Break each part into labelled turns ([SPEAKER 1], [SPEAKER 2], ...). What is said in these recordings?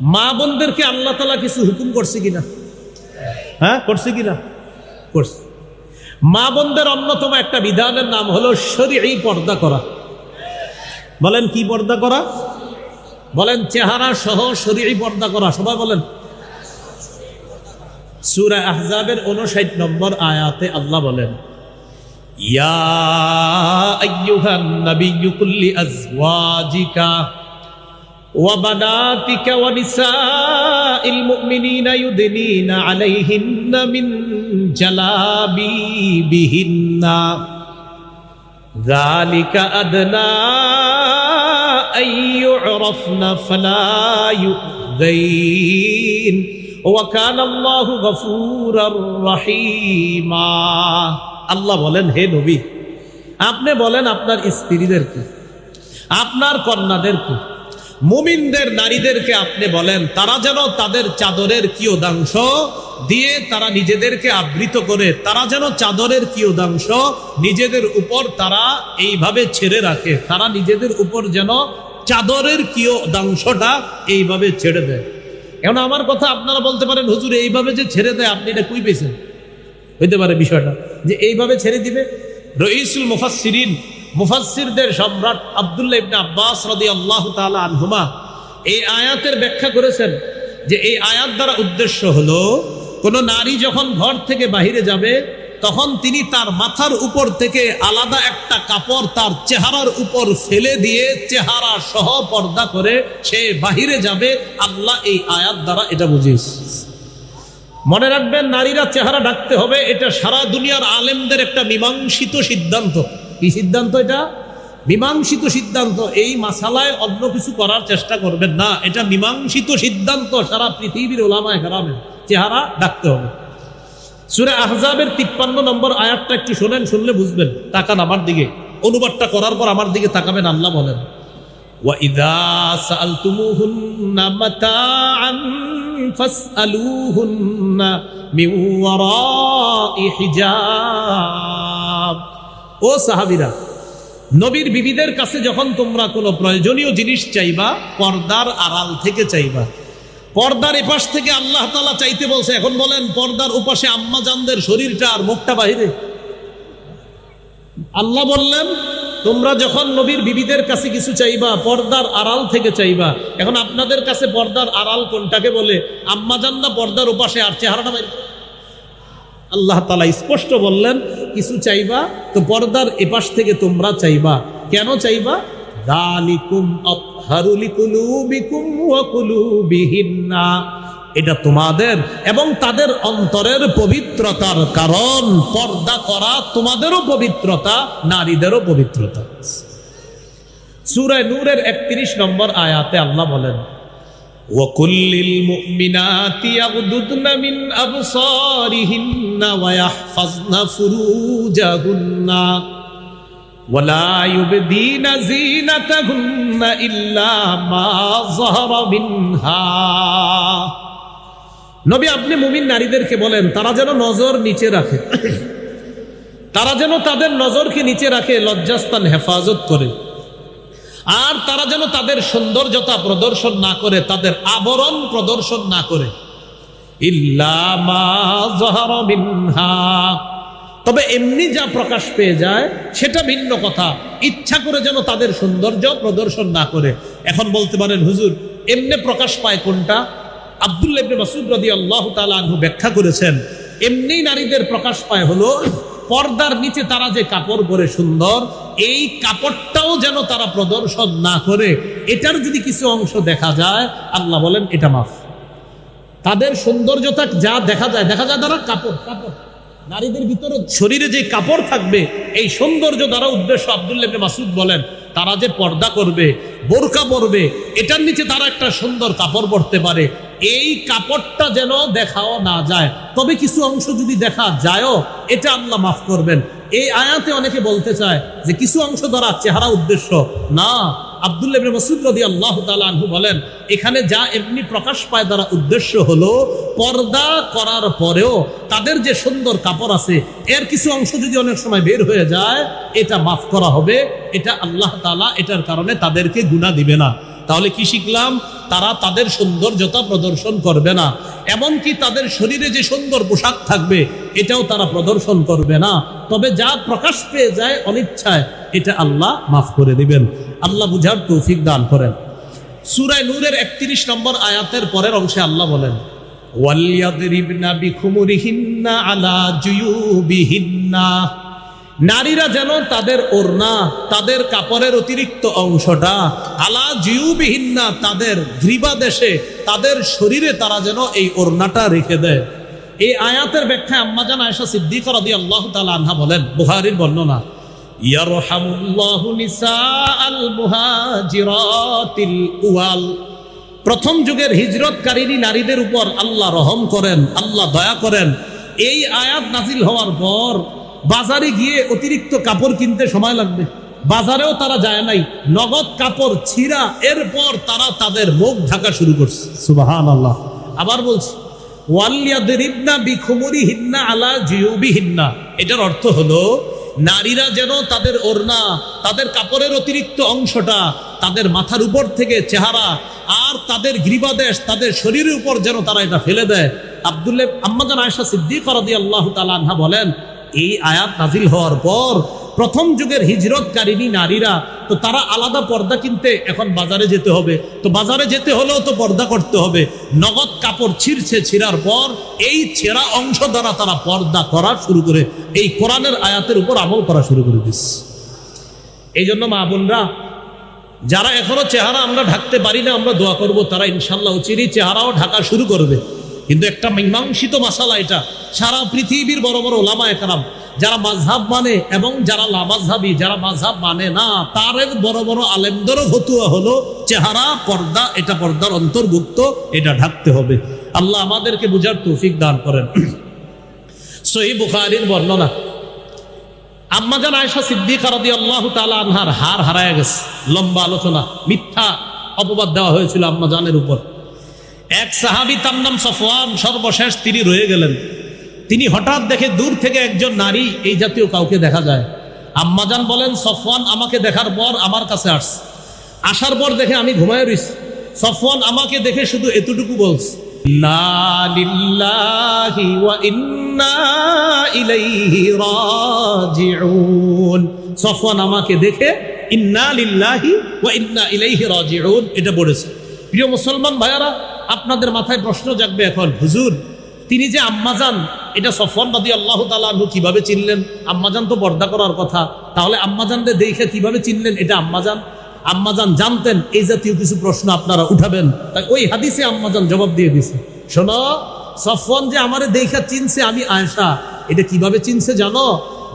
[SPEAKER 1] মা বোনদেরকে আল্লাহ তালা কিছু হুকুম করছে কিনা? হ্যাঁ করছে কিনা? করছে। মা বোনদের অন্যতম একটা বিধানের নাম হলো শরীর এই পর্দা করা। বলেন কি পর্দা করা? বলেন চেহারা সহ শরীর পর্দা করা, সবাই বলেন। সুরা আহজাবের উনষাট নম্বর আয়াতে আল্লাহ বলেন, ইয়া আইয়ুহান নাবিয়্যু কুল্লি আজওয়াজিকা وبناتك ونساء المؤمنين يدنين عليهن من جلابيبهن ذلك أدنى أن يعرفن فلا يؤذين وكان الله غفورا رحيما আল্লাহ বলেন হে নবী আপনি বলেন আপনার স্ত্রীদেরকে আপনার কন্যাদেরকে মুমিনদের নারীদেরকে আপনি বলেন, তারা যেন তাদের চাদরের কিয়দাংশ দিয়ে তারা নিজেদেরকে আবৃত করে, তারা যেন চাদরের কিয়দাংশ নিজেদের উপর তারা এইভাবে ছেড়ে রাখে, তারা নিজেদের উপর যেন চাদরের কিয়দাংশটা এইভাবে ছেড়ে দেয়। এখন আমার কথা আপনারা বলতে পারেন, হুজুর এইভাবে যে ছেড়ে দেয়, আপনি এটা কুই পেয়েছেন? হইতে পারে বিষয়টা, যে এইভাবে ছেড়ে দিবে। রইসুল মুফাসসিরিন মুফাসসিরদের সম্রাট আব্দুল্লাহ ইবনে আব্বাস রাদিয়াল্লাহু তাআলা আনহুমা এই আয়াতের ব্যাখ্যা করেছেন যে এই আয়াত দ্বারা উদ্দেশ্য হলো, কোন নারী যখন ঘর থেকে বাহিরে যাবে, তখন তিনি তার মাথার উপর থেকে আলাদা একটা কাপড় তার চেহারার উপর ফেলে দিয়ে চেহারা সহ পর্দা করে সে বাহিরে যাবে। আল্লাহ এই আয়াত দ্বারা এটা বুঝিয়েছে। মনে রাখবেন, নারীরা চেহারা ঢাকতে হবে, এটা সারা দুনিয়ার আলেমদের একটা মীমাংসিত সিদ্ধান্ত। কি সিদ্ধান্ত এটা মীমাংসিত সিদ্ধান্ত এই মাসালায় অন্য কিছু করার চেষ্টা করবেন না এটা মীমাংসিত সিদ্ধান্ত সারা পৃথিবীর ওলামায় হারামের চেহারা ডাকতে হবে সুরে আহজাবের তিপ্পান্ন নম্বর আয়াতটা একটু শোনেন শুনলে বুঝবেন তাকান আমার দিকে অনুবাদটা করার পর আমার দিকে তাকাবেন আল্লাহ বলেন وَإِذَا سَأَلْتُمُوهُنَّ مَتَاعًا فَاسْأَلُوهُنَّ مِنْ وَرَاءِ حِجَابٍ ও সাহাবিরা, নবীর বিবিদের কাছে যখন তোমরা কোনো প্রয়োজনীয় জিনিস চাইবা, পর্দার আড়াল থেকে চাইবা, পর্দার এপাশ থেকে আল্লাহ তাআলা চাইতে বলছে, এখন বলেন, পর্দার উপাশে আম্মা জানদের শরীরটা আর মুখটা বাহিরে। আল্লাহ বললেন, তোমরা যখন নবীর বিবিদের কাছে কিছু চাইবা, পর্দার আড়াল থেকে চাইবা, এখন আপনাদের কাছে পর্দার আড়াল কোনটাকে বলে? আম্মা জান্না পর্দার উপাশে আর চেহারাটা বাইরে আল্লাহ তালা স্পষ্ট বললেন, কিছু চাইবা তো পর্দার এপাশ থেকে তোমরা চাইবা। কেন চাইবা? এটা তোমাদের এবং তাদের অন্তরের পবিত্রতার কারণ। পর্দা করা তোমাদেরও পবিত্রতা, নারীদেরও পবিত্রতা। সুরায় নূরের 31 নম্বর আয়াতে আল্লাহ বলেন وكل المؤمنات يغضضن من أبصارهن ويحفظن فروجهن ولا يبدين زينتهن إلا ما ظهر منها নবী আপনি মুমিন নারীদেরকে বলেন তারা যেন নজর নিচে রাখে তারা যেন তাদের নজরকে নিচে রাখে লজ্জাস্থান হেফাজত করে আর তারা যেন তাদের সৌন্দর্যতা প্রদর্শন না করে, তাদের আবরণ প্রদর্শন না করে। তবে এমনি যা প্রকাশ পেয়ে যায়, সেটা ভিন্ন কথা। ইচ্ছা করে যেন তাদের সৌন্দর্য প্রদর্শন না করে। এখন বলতে পারেন, হুজুর, এমনি প্রকাশ পায় কোনটা? আব্দুল্লাহ মাসুদ রাদিয়াল্লাহু তাআলা আনহু ব্যাখ্যা করেছেন, এমনি নারীদের প্রকাশ পায় হলো পর্দার নিচে তারা যে কাপড় পরে সুন্দর, এই কাপড়টাও যেন তারা প্রদর্শন না করে, এটার যদি কিছু অংশ দেখা যায়, আল্লাহ বলেন, এটা মাফ। তাদের সৌন্দর্যতা যা দেখা যায় দেখা যায় তারা কাপড় কাপড়। নারীদের ভিতরে শরীরে যে কাপড় থাকবে, এই সৌন্দর্য দ্বারা উদ্দেশ্য আব্দুল্লাহ ইবনে মাসুদ বলেন, তারা যে পর্দা করবে, বোরকা পরবে, এটার নিচে তারা একটা সুন্দর কাপড় পরতে পারে। এই কাপড়টা যেন দেখাও না যায়। তবে কিছু অংশ যদি দেখা যায়ও, এটা আল্লাহ মাফ করবেন। এই আয়াতে অনেকে বলতে চায় যে কিছু অংশ দ্বারা চেহারা উদ্দেশ্য। না, আব্দুল্লাহ ইবনে মাসুদ রাদিয়াল্লাহু তাআলা বলেন, এখানে যা এমনি প্রকাশ পায় দ্বারা উদ্দেশ্য হলো, পর্দা করার পরেও তাদের যে সুন্দর কাপড় আছে, এর কিছু অংশ যদি অনেক সময় বের হয়ে যায়, এটা মাফ করা হবে। এটা আল্লাহ তাআলা এটার কারণে তাদেরকে গুনাহ দিবে না। তাহলে কি শিখলাম? তারা তাদের সৌন্দর্যতা প্রদর্শন করবে না। এমনকি তাদের শরীরে যে সুন্দর পোশাক থাকবে, এটাও তারা প্রদর্শন করবে না। তবে যা প্রকাশ পেয়ে যায় অনিচ্ছায়, এটা আল্লাহ মাফ করে দিবেন। আল্লাহ বুঝার তৌফিক দান করেন। সুরায় নূরের একত্রিশ নম্বর আয়াতের পরের অংশে আল্লাহ বলেন ওয়ালিয়াদরিবনা বিখুমুরিহিন্না আলা জুয়ুবিহিন্না। নারীরা যেন তাদের ওড়না, তাদের কাপড়ের অতিরিক্ত অংশটা আলা জিউবিহীনা তাদের গ্রীবা দেশে তাদের শরীরে তারা যেন এই ওড়নাটা রেখে দেয়। এই আয়াতের ব্যাখ্যায় আম্মাজান আয়েশা সিদ্দিক রাদি আল্লাহ তালা আনহা বলেন বুহারির বর্ণনা প্রথম যুগের হিজরতকারী নারীদের উপর আল্লাহ রহম করেন, আল্লাহ দয়া করেন। এই আয়াত নাজিল হওয়ার পর বাজারে গিয়ে অতিরিক্ত কাপড় কিনতে সময় লাগবে। বাজারেও তারা যায় নাই। নগদ কাপড় ছিঁড়া এরপর তারা তাদের মুখ ঢাকা শুরু করছে। সুবাহান আল্লাহ আবার বলছি আলা এটার অর্থ হলো নারীরা যেন তাদের ওড়না তাদের কাপড়ের অতিরিক্ত অংশটা তাদের মাথার উপর থেকে চেহারা আর তাদের গ্রীবাদেশ তাদের শরীরের উপর যেন তারা এটা ফেলে দেয়। আবদুল্লাহ আম্মাজান আয়েশা সিদ্দিক রাদি আল্লাহ তালাহা বলেন এই আয়াত নাজিল হওয়ার পর প্রথম যুগের হিজরতকারিনী নারীরা, তো তারা আলাদা পর্দা কিনতে এখন বাজারে যেতে হবে। তো বাজারে যেতে হলেও তো পর্দা করতে হবে। নগদ কাপড় ছিঁড়ছে ছিঁড়ার পর এই ছেঁড়া অংশ দ্বারা তারা পর্দা করা শুরু করে, এই কোরআনের আয়াতের উপর আমল করা শুরু করে দিচ্ছে এই জন্য মা বোনরা, যারা এখনও চেহারা আমরা ঢাকতে পারি না, আমরা দোয়া করব তারা ইনশাল্লাহ চিরি চেহারাও ঢাকা শুরু করবে। কিন্তু একটা মীমাংসিত মাসালা এটা। সারা পৃথিবীর বড় বড় ওলামা একরাম যারা মাঝহাব মানে এবং যারা লামাঝাবি যারা মাঝহাব মানে না তার বড় বড় আলেমদেরও ফতুয়া হলো চেহারা, পর্দা, এটা পর্দার অন্তর্ভুক্ত, এটা ঢাকতে হবে। আল্লাহ আমাদেরকে বুঝার তৌফিক দান করেন। সহি বুখারির বর্ণনা আম্মাজান আয়সা সিদ্দিক রাদি আল্লাহ তালা আনহার হার হারায় গেছে। লম্বা আলোচনা, মিথ্যা অপবাদ দেওয়া হয়েছিল আম্মাজানের উপর। এক সাহাবি তার নাম সফওয়ান সর্বশেষ তিনি রয়ে গেলেন। তিনি হঠাৎ দেখে দূর থেকে একজন নারী এই জাতীয় কাউকে দেখা যায়। আম্মাজান বলেন, সফওয়ান আমাকে দেখার পর আমার কাছে আসছে। আসার পর দেখে আমি ঘুমায় রইছি। সফওয়ান আমাকে দেখে শুধু এতটুকু রাজিউন। সফওয়ান আমাকে দেখে, ইন্না লিল্লাহি ওয়া ইন্না ইলাইহি রাজিউন, এটা বলেছে। প্রিয় মুসলমান ভাইয়ারা আপনাদের মাথায় প্রশ্ন জাগবে এখন, হুজুর, তিনি যে আম্মাজান এটা সফওয়ান বাদি আল্লাহ তালু কীভাবে চিনলেন? আম্মাজান তো পর্দা করার কথা। তাহলে আম্মাজানদের দেখে কীভাবে চিনলেন এটা আম্মাজান আম্মাজান জানতেন, এই জাতীয় কিছু প্রশ্ন আপনারা উঠাবেন। তাই ওই হাদিসে আম্মাজান জবাব দিয়ে দিছে। শোনো, সফওয়ান যে আমারে দেখা চিনছে আমি আয়েশা, এটা কীভাবে চিনছে জানো?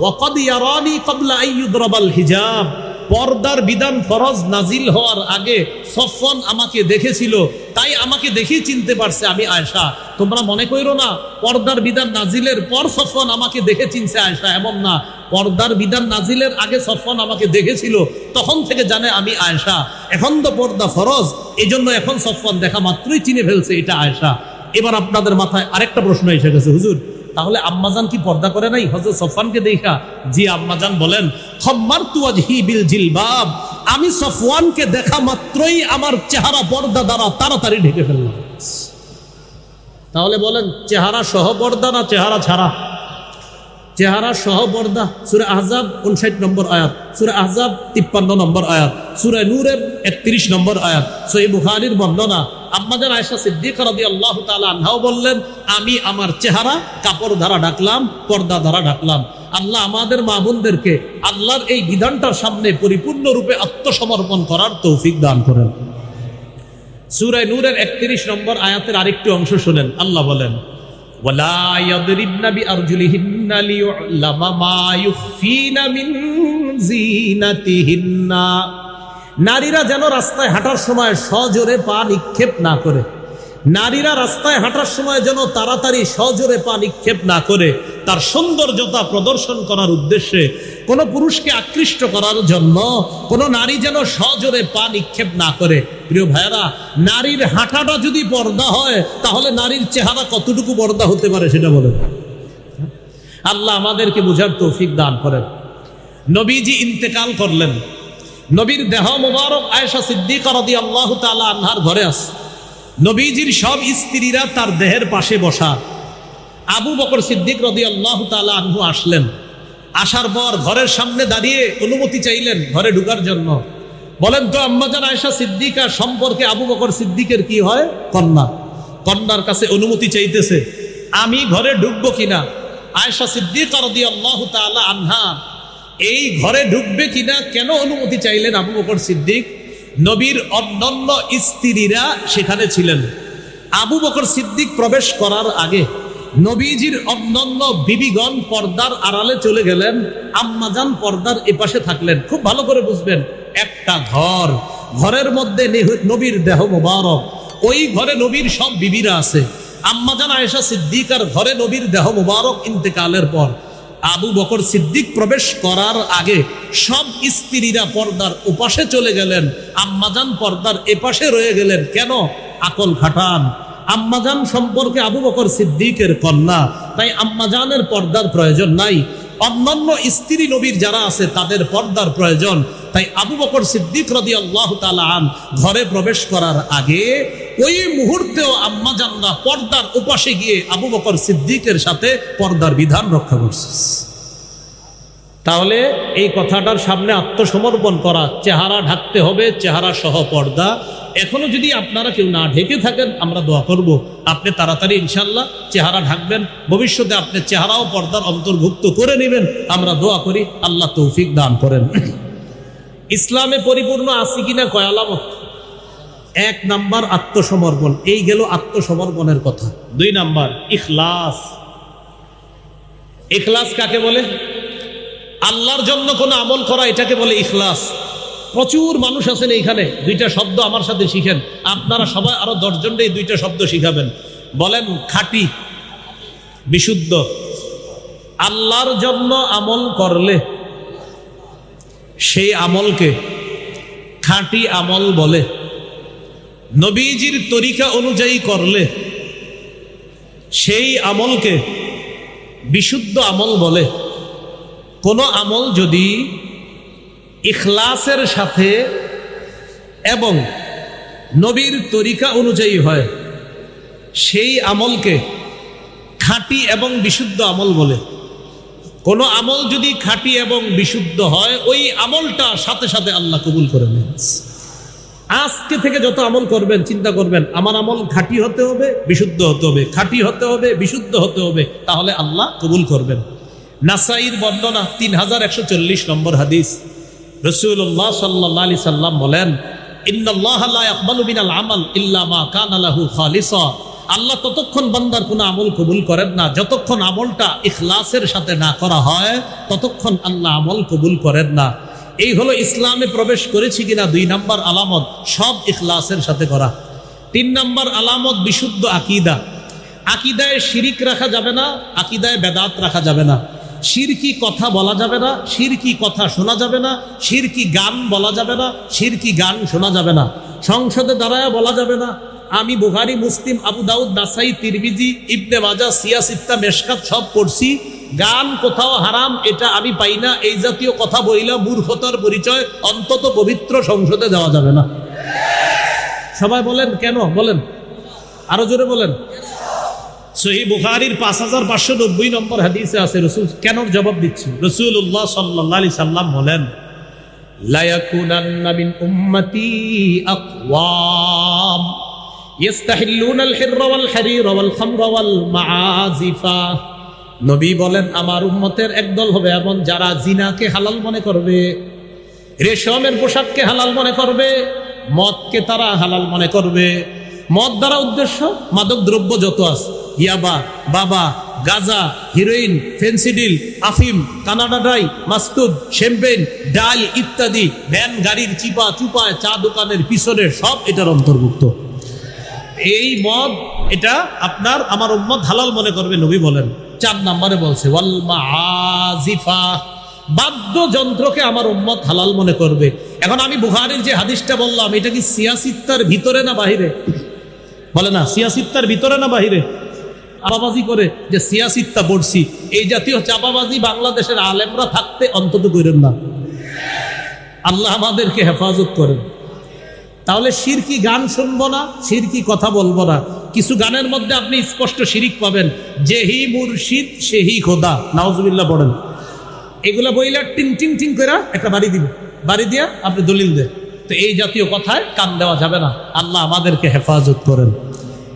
[SPEAKER 1] ওয়াকাদ ইয়ারানি ক্বাবলা আইয়ুদরাবাল হিজাব। পর্দার বিধান ফরজ নাজিল হওয়ার আগে সফন আমাকে দেখেছিল, তাই আমাকে দেখেই চিনতে পারছে আমি আয়সা তোমরা মনে করো না, পর্দার বিধান নাজিলের পর সফন আমাকে দেখে চিনছে আয়সা এমন না। পর্দার বিধান নাজিলের আগে সফন আমাকে দেখেছিল, তখন থেকে জানে আমি আয়সা এখন তো পর্দা ফরজ এই জন্য এখন সফন দেখা মাত্রই চিনে ফেলছে এটা আয়সা এবার আপনাদের মাথায় আরেকটা প্রশ্ন এসে গেছে, হুজুর। তাহলে আম্মাজান কি পর্দা করে নাই? হজরত সফানকে দেখা। জি আম্মাজান বলেন খম্মার তুয়াজহি বিল জিলবাব। আমি সফওয়ানকে দেখা মাত্রই আমার চেহারা পর্দা দ্বারা তাড়াতাড়ি ঢেকে ফেললাম। তাহলে বলেন, চেহারা সহ পর্দা না চেহারা ছাড়া? চেহারা সহ পর্দা সুরে আহজাব উনষাট নম্বর আয়াত, সুরে আহজাব তিপ্পান্ন নম্বর আয়াত, সুরে নূরের একত্রিশ নম্বর আয়াত সই বুখারির বর্ণনা। আম্মাদের আয়সা সিদ্দিক আল্লাহ তালা বললেন, আমি আমার চেহারা কাপড় দ্বারা ডাকলাম পর্দা দ্বারা ডাকলাম আল্লাহ আমাদের মা বোনদেরকে আল্লাহর এই বিধানটার সামনে পরিপূর্ণরূপে আত্মসমর্পণ করার তৌফিক দান করেন। সুরায় নূরের একত্রিশ নম্বর আয়াতের আরেকটি অংশ শোনেন, আল্লাহ বলেন ولا يضربن بأرجلهن ليعلم ما يخفين من زينتهن নারীরা যেন রাস্তায় হাঁটার সময় সজোরে পা নিক্ষেপ না করে নারীরা রাস্তায় হাঁটার সময় যেন তাড়াতাড়ি সজোরে পা নিক্ষেপ না করে, তার সৌন্দর্যতা প্রদর্শন করার উদ্দেশ্যে কোন পুরুষকে আকৃষ্ট করার জন্য কোন নারী যেন সজোরে পা নিক্ষেপ না করে। প্রিয় ভাইয়ারা, নারীর হাঁটাটা যদি পর্দা হয়, তাহলে নারীর চেহারা কতটুকু পর্দা হতে পারে সেটা বলেন। আল্লাহ আমাদেরকে বুঝার তৌফিক দান করেন। নবীজি ইন্তেকাল করলেন। নবীর দেহ মুবারক আয়েশা সিদ্দিক আল্লাহ তালা আনহার ঘরে আস নবীজির সব স্ত্রীরা তার দেহের পাশে বসা। আবু বকর সিদ্দিক রদি আল্লাহ তালা আসলেন। আসার পর ঘরের সামনে দাঁড়িয়ে অনুমতি চাইলেন ঘরে ঢুকার জন্য। বলেন তো আম্মাজান আয়সা সিদ্দিকা সম্পর্কে আবু বকর সিদ্দিকের কি হয়? কন্যা। কন্যার কাছে অনুমতি চাইতেছে, আমি ঘরে ঢুকবো কিনা? আয়সা সিদ্দিকা রদি আল্লাহ তালা আনহা, এই ঘরে ঢুকবে কিনা কেন অনুমতি চাইলেন আবু বকর সিদ্দিক? নবীর অন্যান্য স্ত্রীরা সেখানে ছিলেন। আবু বকর সিদ্দিক প্রবেশ করার আগে নবীজির অন্যান্য বিবিগণ পর্দার আড়ালে চলে গেলেন, আম্মাজান পর্দার এপাশে থাকলেন। খুব ভালো করে বুঝবেন, একটা ঘর, ঘরের মধ্যে নবীর দেহ মোবারক। ওই ঘরে নবীর সব বিবিরা আছে। আম্মাজান, আয়েশা সিদ্দিকার ঘরে নবীর দেহ মোবারক ইন্তেকালের পর। আবু বকর সিদ্দিক প্রবেশ করার আগে সব স্ত্রীরা পর্দার ওপাশে চলে গেলেন। আম্মাজান পর্দার এপাশে রয়ে গেলেন। কেন? আকল খাটান আম্মাজান সম্পর্কে আবু বকর সিদ্দিকের কন্যা। তাই আম্মাজানের পর্দার প্রয়োজন নাই। অন্যান্য স্ত্রী নবীর যারা আছে, তাদের পর্দার প্রয়োজন। তাই আবু বকর সিদ্দিক রদি আল্লাহ আন ঘরে প্রবেশ করার আগে ওই মুহূর্তেও আম্মাজানরা পর্দার উপাসে গিয়ে আবু বকর সিদ্দিকের সাথে পর্দার বিধান রক্ষা করছে। তাহলে এই কথাটার সামনে আত্মসমর্পণ করা, চেহারা ঢাকতে হবে, চেহারা সহ পর্দা। এখনও যদি আপনারা কেউ না ঢেকে থাকেন, আমরা দোয়া করব। আপনি তাড়াতাড়ি ইনশাল্লাহ চেহারা ঢাকবেন। ভবিষ্যতে আপনি চেহারাও পর্দার অন্তর্ভুক্ত করে নেবেন। আমরা দোয়া করি, আল্লাহ তৌফিক দান করেন। ইসলামে পরিপূর্ণ আছি কিনা কয় এক নাম্বার আত্মসমর্পণ। এই গেল আত্মসমর্পণের কথা। দুই নাম্বার ইখলাস। ইখলাস কাকে বলে? আল্লাহর জন্য কোনো আমল করা, এটাকে বলে ইখলাস। প্রচুর মানুষ আছেন এইখানে। দুইটা শব্দ আমার সাথে শিখেন। আপনারা সবাই আরও দশজন এই দুইটা শব্দ শিখাবেন। বলেন খাঁটি, বিশুদ্ধ। আল্লাহর জন্য আমল করলে সেই আমলকে খাঁটি আমল বলে। নবীজির তরিকা অনুযায়ী করলে সেই আমলকে বিশুদ্ধ আমল বলে। কোনো আমল যদি ইখলাসের সাথে এবং নবীর তরিকা অনুযায়ী হয়, সেই আমলকে খাঁটি এবং বিশুদ্ধ আমল বলে। কোনো আমল যদি খাঁটি এবং বিশুদ্ধ হয়, ওই আমলটা সাথে সাথে আল্লাহ কবুল করে নেন। আজকে থেকে যত আমল করবেন, চিন্তা করবেন, আমার আমল খাঁটি হতে হবে, বিশুদ্ধ হতে হবে, খাঁটি হতে হবে, বিশুদ্ধ হতে হবে, তাহলে আল্লাহ কবুল করবেন। নাসাইর বর্ণনা তিন হাজার একশো চল্লিশ নম্বর হাদিস। রসুল্লাহ সাল্লাহ সাল্লাম বলেন, ইন্নাল্লাহ লা ইয়াকবালু মিনাল আমাল ইল্লা মা কানা লাহু খালিসা। আল্লাহ ততক্ষণ বান্দার কোনো আমল কবুল করেন না। যতক্ষণ আমলটা ইখলাসের সাথে না করা হয়, ততক্ষণ আল্লাহ আমল কবুল করেন না। এই হলো ইসলামে প্রবেশ করেছি কিনা দুই নাম্বার আলামত, সব ইখলাসের সাথে করা। তিন নাম্বার আলামত, বিশুদ্ধ আকিদা। আকিদায় শিরিক রাখা যাবে না, আকিদায় বেদাত রাখা যাবে না। শিরকি কথা বলা যাবে না, শিরকি কথা শোনা যাবে না, শিরকি গান বলা যাবে না, শিরকি গান শোনা যাবে না। সংসদে দাঁড়ায় বলা যাবে না আমি বুহারি মুসলিম, আবু দাউদ, নাসাই, তিরমিজি, ইবনে মাজা সিয়াসিত্তা মেশকাত সব পড়ছি। গান কোথাও হারাম, এটা আমি পাই না। এই জাতীয় কথা বইলা মূর্খতার পরিচয় অন্তত পবিত্র সংসদে দেওয়া যাবে না। সবাই বলেন, কেন? বলেন। আরও জোরে বলেন। সহি বুখারির পাঁচ হাজার পাঁচশো নব্বই নম্বর হাদিসে আছে, রসুল কেন জবাব দিচ্ছি? রসুল্লাহ সাল্লাহ আলি সাল্লাম বলেন, লায়াকুনান্না মিন উম্মতি আকওয়াম। নবী বলেন, আমার উম্মতের একদল হবে এমন যারা জিনাকে হালাল মনে করবে, রেশমের পোশাককে হালাল মনে করবে, মদকে তারা হালাল মনে করবে। মদ দ্বারা উদ্দেশ্য, মাদক দ্রব্য যত আছে, ইয়াবা, বাবা, গাজা, হিরোইন ফেন্সিডিল আফিম, কানাডা ডাই মাস্তুদ, শ্যাম্পেন, ডাল ইত্যাদি, ভ্যান, গাড়ির চিপা চুপা চা দোকানের পিছনে সব এটার অন্তর্ভুক্ত। এই মদ, এটা আপনার, আমার উম্মত হালাল মনে করবে, নবী বলেন। চার নাম্বারে বলছে, ওয়াল মাআজিফা বাদ্যযন্ত্রকে আমার উম্মত হালাল মনে করবে। এখন আমি বুহারির যে হাদিসটা বললাম, এটা কি সিয়াসিত্তার ভিতরে না বাহিরে? বলে না, সিয়াসিত্তার ভিতরে না বাহিরে? চাপাবাজি করে যে সিয়াসিত্তা পড়ছি, এই জাতীয় চাপাবাজি বাংলাদেশের আলেমরা থাকতে অন্তত করেন না। আল্লাহ আমাদেরকে হেফাজত করেন। তাহলে শিরকি গান শুনব না শিরকি কথা বলব না। কিছু গানের মধ্যে আপনি স্পষ্ট শিরিক পাবেন যেহি মুর্শিদ সেহি খোদা। নাওজুবিল্লাহ পড়েন। এগুলা বইলা টিং টিং টিং করে একটা বাড়ি দিব। বাড়ি দিয়া আপনি দলিল দেন। তো এই জাতীয় কথায় কান দেওয়া যাবে না। আল্লাহ আমাদেরকে হেফাজত করেন।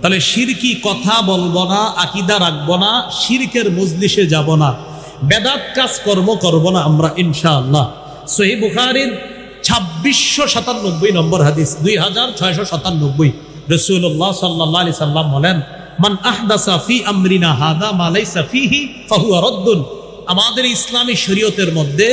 [SPEAKER 1] তাহলে শিরকি কথা বলব না, আকিদা রাখব না শিরকের মজলিসে যাব না। বেদাত কাজ কর্ম করব না আমরা, ইনশাআল্লাহ। সহি বুখারির ছাব্বিশশো সাতানব্বই নম্বর হাদিস, দুই হাজার ছয়শো সাতানব্বই। রসুল্লাহ সাল্লাহ আলি সাল্লাম বলেন, মান আহদাসা ফি আমরিনা হাদা মালাইসা ফিহি ফাহুয়া রদ্দুন। আমাদের ইসলামী শরীয়তের মধ্যে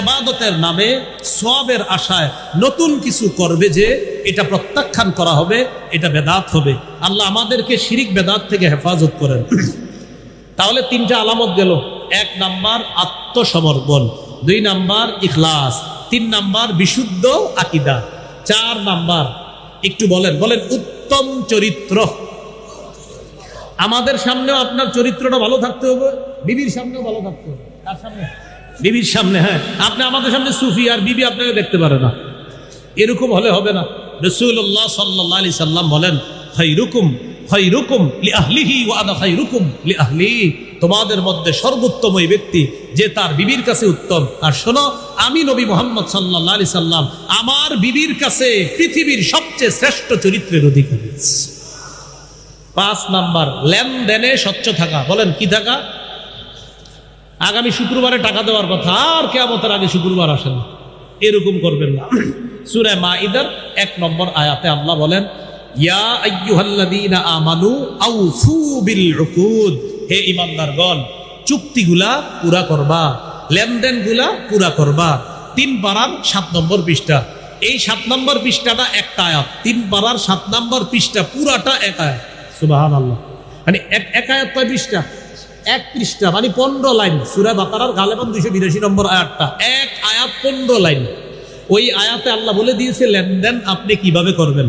[SPEAKER 1] এবাদতের নামে সবের আশায় নতুন কিছু করবে যে, এটা প্রত্যাখ্যান করা হবে, এটা বেদাত হবে। আল্লাহ আমাদেরকে শিরিক বেদাত থেকে হেফাজত করেন। তাহলে তিনটা আলামত গেল। এক নাম্বার আত্মসমর্পণ, দুই নাম্বার ইখলাস। তিন নাম্বার বিশুদ্ধ আকিদা। চার নাম্বার, একটু বলেন বলেন, উত্তম চরিত্র। আমাদের সামনেও আপনার চরিত্রটা ভালো থাকতে হবে, বিবির সামনেও ভালো থাকতে হবে। কার সামনে? বিবির সামনে হ্যাঁ। আপনি আমাদের সামনে সুফি, আর বিবি আপনাকে দেখতে পারে না। এরকম হলে হবে না। রসুল্লাহ সাল্লাহ আলি সাল্লাম বলেন খৈরুকুম খৈরুকুম লি আহলিহি ওয়া আনা খৈরুকুম লি আহলি তোমাদের মধ্যে সর্বোত্তম ওই ব্যক্তি যে তার বিবির কাছে উত্তম। আর শোনো, আমি নবী মোহাম্মদ সাল্লাহ আলি সাল্লাম, আমার বিবির কাছে পৃথিবীর সবচেয়ে শ্রেষ্ঠ চরিত্রের অধিকারী। পাঁচ নাম্বার, লেনদেনে স্বচ্ছ থাকা। বলেন, কি থাকা? আগামী শুক্রবারে টাকা দেওয়ার কথা। আর কেমতের আগে শুক্রবার আসেন এরকম করবেন না। সুরে মা ইদার এক নম্বর আয়াতে আল্লাহ বলেন, ইয়া আমানু আউফু বিল হে ঈমানদারগণ চুক্তিগুলা পুরা করবা, লেনদেনগুলা পুরা করবা। তিন পারার সাত নম্বর পৃষ্ঠা। এই সাত নম্বর পৃষ্ঠাটা একটা আয়াত। তিন পারার সাত নম্বর পৃষ্ঠা পুরাটা এক আয়াত। সুবাহান আল্লাহ মানে এক এক আয়াত পৃষ্ঠা? এক পৃষ্ঠা মানে পনেরো লাইন। সুরা বাকারার গালেবান দুইশো বিরাশি নম্বর আয়াতটা। এক আয়াত পনেরো লাইন। ওই আয়াতে আল্লাহ বলে দিয়েছে, লেনদেন আপনি কীভাবে করবেন?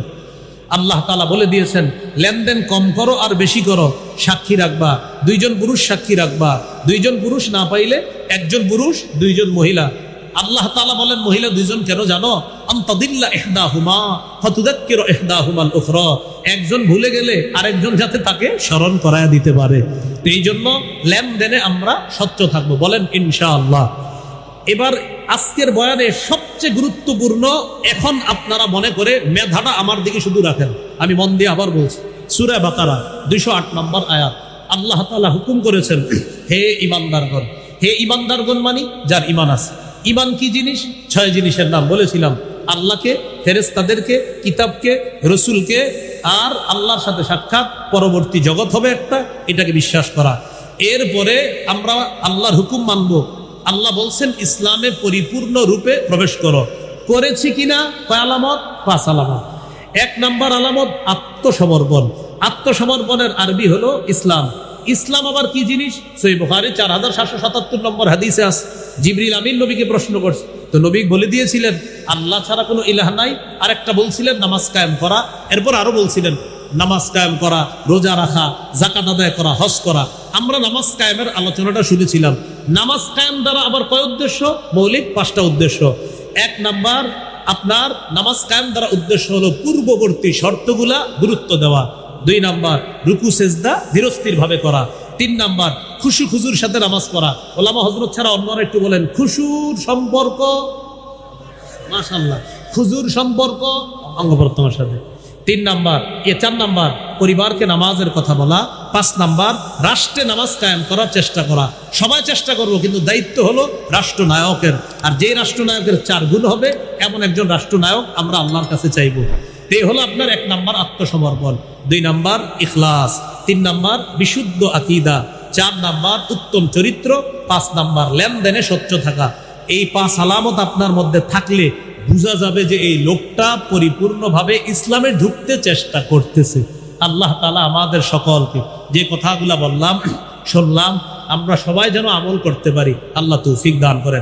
[SPEAKER 1] আল্লাহ তালা বলে দিয়েছেন, লেনদেন কম করো আর বেশি করো। সাক্ষী রাখবা। দুইজন পুরুষ সাক্ষী রাখবা। দুইজন পুরুষ না পাইলে একজন পুরুষ, দুইজন মহিলা। আল্লাহ তালা বলেন, মহিলা দুইজন কেন জানো? আন্তদিল্লা এহদা হুমা ফতুদাক্কির এহদা হুমাল উখরা। একজন ভুলে গেলে আরেকজন যাতে তাকে স্মরণ করায় দিতে পারে। এই জন্য লেনদেনে আমরা স্বচ্ছ থাকব। বলেন, ইনশাআল্লাহ। এবার আজকের বয়ানে সবচেয়ে গুরুত্বপূর্ণ এখন আপনারা মনে করে মেধাটা আমার দিকে শুধু রাখেন। আমি মন দিয়ে আবার বলছি, সুরা বাকারা, দুইশো আট নম্বর আয়াত। আল্লাহ তালা হুকুম করেছেন, হে ইমানদারগণ হে ইমানদারগণ মানি যার ইমান আছে। ইমান কি জিনিস? ছয় জিনিসের নাম বলেছিলাম। আল্লাহকে ফেরেস্তাদেরকে কিতাবকে, রসুলকে, আর আল্লাহর সাথে সাক্ষাৎ, পরবর্তী জগৎ হবে একটা, এটাকে বিশ্বাস করা। এরপরে আমরা আল্লাহর হুকুম মানব। আল্লাহ বলছেন, ইসলামে পরিপূর্ণ রূপে প্রবেশ করো। করেছি কিনা? কয় আলামত? পাঁচ আলামত। এক নাম্বার আলামত, আত্মসমর্পণ। আত্মসমর্পণের আরবি হলো ইসলাম। ইসলাম আবার কি জিনিস? সই বুখারি চার হাজার সাতশো সাতাত্তর নম্বর হাদিসে আস জিবরিল আমিন নবীকে প্রশ্ন করছে। তো নবী বলে দিয়েছিলেন, আল্লাহ ছাড়া কোনো ইলাহ নাই। আর একটা বলছিলেন, নামাজ কায়েম করা। এরপর আরও বলছিলেন নামাজ কায়েম করা, রোজা রাখা জাকাত আদায় করা, হজ করা। আমরা নামাজ কায়েমের আলোচনাটা শুনেছিলাম। নামাজ কায়েম দ্বারা আবার কয় উদ্দেশ্য? মৌলিক পাঁচটা উদ্দেশ্য। এক নাম্বার, আপনার নামাজ কায়েম দ্বারা উদ্দেশ্য হলো পূর্ববর্তী শর্তগুলা গুরুত্ব দেওয়া। দুই নাম্বার, রুকু, সেজদা ধীরস্থির ভাবে করা। তিন নাম্বার, খুশু, খুজুর সাথে নামাজ পড়া। ওলামা হজরত ছাড়া অন্যরা একটু বলেন, খুশুর সম্পর্ক? মাশাল্লাহ খুজুর সম্পর্ক? অঙ্গ সাথে। তিন নাম্বার, এ চার নাম্বার, পরিবারকে নামাজের কথা বলা। পাঁচ নাম্বার, রাষ্ট্রে নামাজ কায়েম করার চেষ্টা করা। সবাই চেষ্টা করব, কিন্তু দায়িত্ব হলো রাষ্ট্রনায়কের। আর যে রাষ্ট্রনায়কের চার গুণ হবে, এমন একজন রাষ্ট্রনায়ক আমরা আল্লাহর কাছে চাইব। এই হলো আপনার এক নাম্বার আত্মসমর্পণ। দুই নাম্বার, ইখলাস। তিন নাম্বার, বিশুদ্ধ আকিদা। চার নাম্বার, উত্তম চরিত্র। পাঁচ নাম্বার, লেনদেনে স্বচ্ছ থাকা। এই পাঁচ আলামত আপনার মধ্যে থাকলে বোঝা যাবে যে এই লোকটা পরিপূর্ণভাবে ইসলামে ঢুকতে চেষ্টা করতেছে। আল্লাহ তালা আমাদের সকলকে যে কথাগুলা বললাম, শুনলাম, আমরা সবাই যেন আমল করতে পারি। আল্লাহ তৌফিক দান করেন।